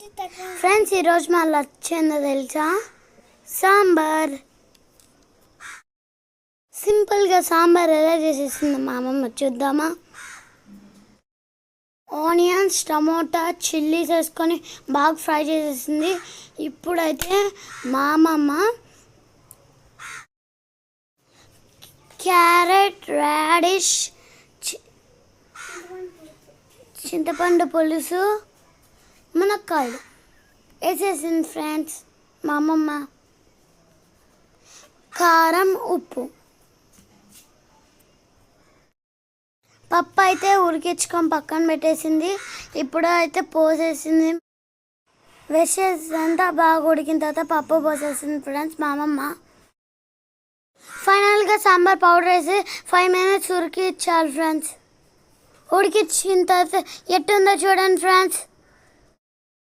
Friends ఈరోజు మా లచ్చిందో తెలుసా సాంబార్ సింపుల్గా సాంబార్ ఎలా చేసేసింది మా అమ్మమ్మ చూద్దామా? ఆనియన్స్ టమోటా చిల్లీస్ వేసుకొని బాగా ఫ్రై చేసేసింది. ఇప్పుడైతే మా అమ్మమ్మ క్యారెట్ రాడిష్ చింతపండు పులుసు మునక్కాయలు. వేసేసింది ఫ్రెండ్స్ మా అమ్మమ్మ. కారం ఉప్పు. పప్పు అయితే ఉడికించుకొని పక్కన పెట్టేసింది. ఇప్పుడు అయితే పోసేసింది. వేసేసి అంతా బాగా ఉడికిన తర్వాత పప్పు పోసేసింది ఫ్రెండ్స్ మా అమ్మమ్మ. ఫైనల్గా సాంబార్ పౌడర్ వేసి ఫైవ్ మినిట్స్ ఉడికి ఇచ్చాలి ఫ్రెండ్స్. ఉడికిచ్చిన తర్వాత ఎట్టుందో చూడండి ఫ్రెండ్స్.